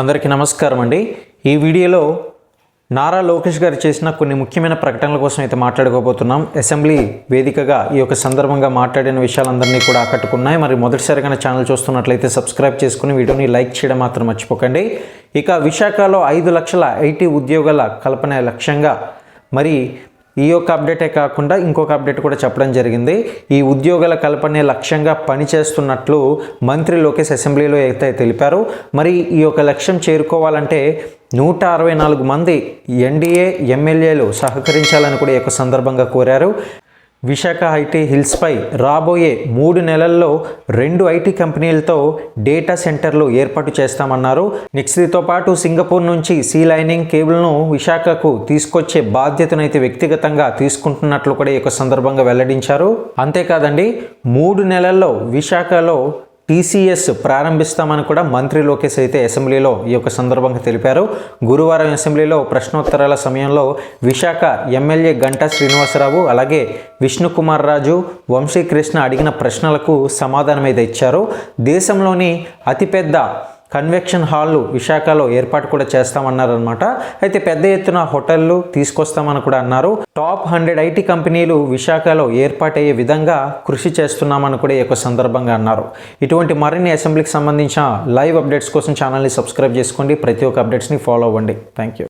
అందరికీ నమస్కారం అండి. ఈ వీడియోలో నారా లోకేష్ గారు చేసిన కొన్ని ముఖ్యమైన ప్రకటనల కోసం అయితే మాట్లాడుకోబోతున్నాం. అసెంబ్లీ వేదికగా ఈ యొక్క సందర్భంగా మాట్లాడిన విషయాలందరినీ కూడా ఆకట్టుకున్నాయి. మరి మొదటిసారిగా ఛానల్ చూస్తున్నట్లయితే సబ్స్క్రైబ్ చేసుకుని వీడియోని లైక్ చేయడం మాత్రం మర్చిపోకండి. ఇక విశాఖలో ఐదు లక్షల ఐటీ ఉద్యోగాల కల్పన లక్ష్యంగా మరి ఈ యొక్క అప్డేటే కాకుండా ఇంకొక అప్డేట్ కూడా చెప్పడం జరిగింది. ఈ ఉద్యోగాల కల్పనే లక్ష్యంగా పనిచేస్తున్నట్లు మంత్రి లోకేష్ అసెంబ్లీలో అయితే తెలిపారు. మరి ఈ యొక్క లక్ష్యం చేరుకోవాలంటే నూట అరవై నాలుగు మంది ఎన్డీఏ ఎమ్మెల్యేలు సహకరించాలని కూడా ఈ యొక్క సందర్భంగా కోరారు. విశాఖ ఐటీ హిల్స్పై రాబోయే మూడు నెలల్లో రెండు ఐటీ కంపెనీలతో డేటా సెంటర్లు ఏర్పాటు చేస్తామన్నారు. నెక్స్ట్తో పాటు సింగపూర్ నుంచి సీ లైనింగ్ కేబుల్ను విశాఖకు తీసుకొచ్చే బాధ్యతనైతే వ్యక్తిగతంగా తీసుకుంటున్నట్లు కూడా ఈ యొక్క సందర్భంగా వెల్లడించారు. అంతేకాదండి మూడు నెలల్లో విశాఖలో టీసీఎస్ ప్రారంభిస్తామని కూడా మంత్రి లోకేష్ అయితే అసెంబ్లీలో ఈ యొక్క సందర్భంగా తెలిపారు. గురువారం అసెంబ్లీలో ప్రశ్నోత్తరాల సమయంలో విశాఖ ఎమ్మెల్యే గంటా శ్రీనివాసరావు అలాగే విష్ణుకుమార్ రాజు వంశీకృష్ణ అడిగిన ప్రశ్నలకు సమాధానం అయితే ఇచ్చారు. దేశంలోని అతిపెద్ద కన్వెక్షన్ హాల్లు విశాఖలో ఏర్పాటు కూడా చేస్తామన్నారనమాట అయితే పెద్ద ఎత్తున హోటళ్ళు తీసుకొస్తామని కూడా అన్నారు. టాప్ హండ్రెడ్ ఐటీ కంపెనీలు విశాఖలో ఏర్పాటయ్యే విధంగా కృషి చేస్తున్నామని కూడా ఈ యొక్క సందర్భంగా అన్నారు. ఇటువంటి మరిన్ని అసెంబ్లీకి సంబంధించిన లైవ్ అప్డేట్స్ కోసం ఛానల్ని సబ్స్క్రైబ్ చేసుకోండి. ప్రతి ఒక్క అప్డేట్స్ని ఫాలో అవ్వండి. Thank you